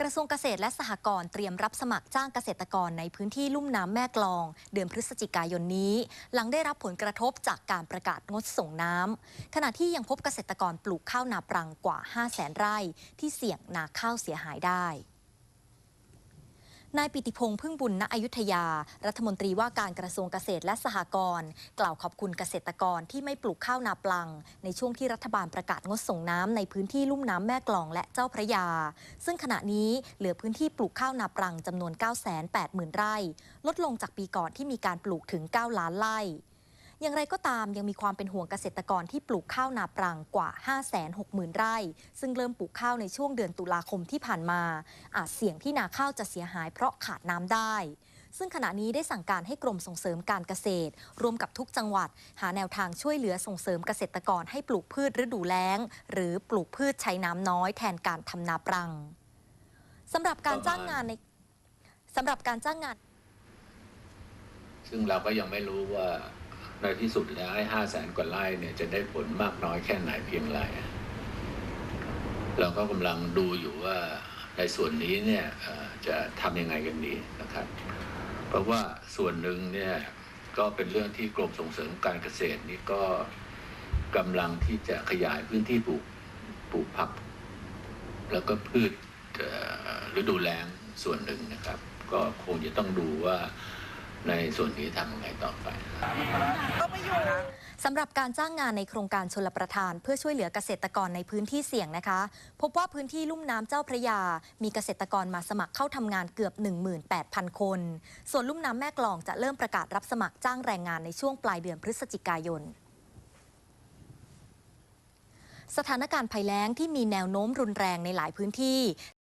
กระทรวงเกษตรและสหกรณ์เตรียมรับสมัครจ้างเกษตรกรในพื้นที่ลุ่มน้ำแม่กลอง เดือนพฤศจิกายนนี้ หลังได้รับผลกระทบจากการประกาศงดส่งน้ำขณะที่ยังพบเกษตรกรปลูกข้าวนาปรังกว่า 5 0 0แสนไร่ ที่เสี่ยงนาข้าวเสียหายได้ นายปิติพงษ์พึ่งบุญณอยุธยา รัฐมนตรีว่าการกระทรวงเกษตรและสหกรณ์กล่าวขอบคุณเกษตรกรที่ไม่ปลูกข้าวนาปลัง ในช่วงที่รัฐบาลประกาศงดส่งน้ำในพื้นที่ลุ่มน้ำแม่กลองและเจ้าพระยา ซึ่งขณะนี้เหลือพื้นที่ปลูกข้าวนาปลังจำนวน 980,000 ไร่ ลดลงจากปีก่อนที่มีการปลูกถึง 9 ล้านไร่ อย่างไรก็ตามยังมีความเป็นห่วงเกษตรกรที่ปลูกข้าวนาปรังกว่า 560,000 ไร่ ซึ่งเริ่มปลูกข้าวในช่วงเดือนตุลาคมที่ผ่านมา อาจเสี่ยงที่นาข้าวจะเสียหายเพราะขาดน้ำได้ ซึ่งขณะนี้ได้สั่งการให้กรมส่งเสริมการเกษตรร่วมกับทุกจังหวัด หาแนวทางช่วยเหลือส่งเสริมเกษตรกรให้ปลูกพืชฤดูแล้ง หรือปลูกพืชใช้น้ำน้อยแทนการทำนาปรังสำหรับการจ้างงานในสำหรับการจ้างงาน ซึ่งเราก็ยังไม่รู้ว่า ในที่สุดแล้วไอ้ห้าแสนกว่าไร่เนี่ยจะได้ผลมากน้อยแค่ไหนเพียงไรเราก็กำลังดูอยู่ว่าในส่วนนี้เนี่ยจะทำยังไงกันดีนะครับ เพราะว่าส่วนหนึ่งเนี่ยก็เป็นเรื่องที่กรมส่งเสริมการเกษตรนี่ก็กำลังที่จะขยายพื้นที่ปลูกปลูกผัก แล้วก็พืชฤดูแล้งส่วนหนึ่งนะครับ ก็คงจะต้องดูว่า ในส่วนนี้ทำยังไงต่อไปสำหรับการจ้างงานในโครงการชลประทาน เพื่อช่วยเหลือเกษตรกรในพื้นที่เสี่ยงนะคะ พบว่าพื้นที่ลุ่มน้ำเจ้าพระยา มีเกษตรกรมาสมัครเข้าทำงานเกือบ 18,000 คน ส่วนลุ่มน้ำแม่กลองจะเริ่มประกาศรับสมัครจ้างแรงงานในช่วงปลายเดือนพฤศจิกายนสถานการณ์ภัยแล้งที่มีแนวโน้มรุนแรงในหลายพื้นที่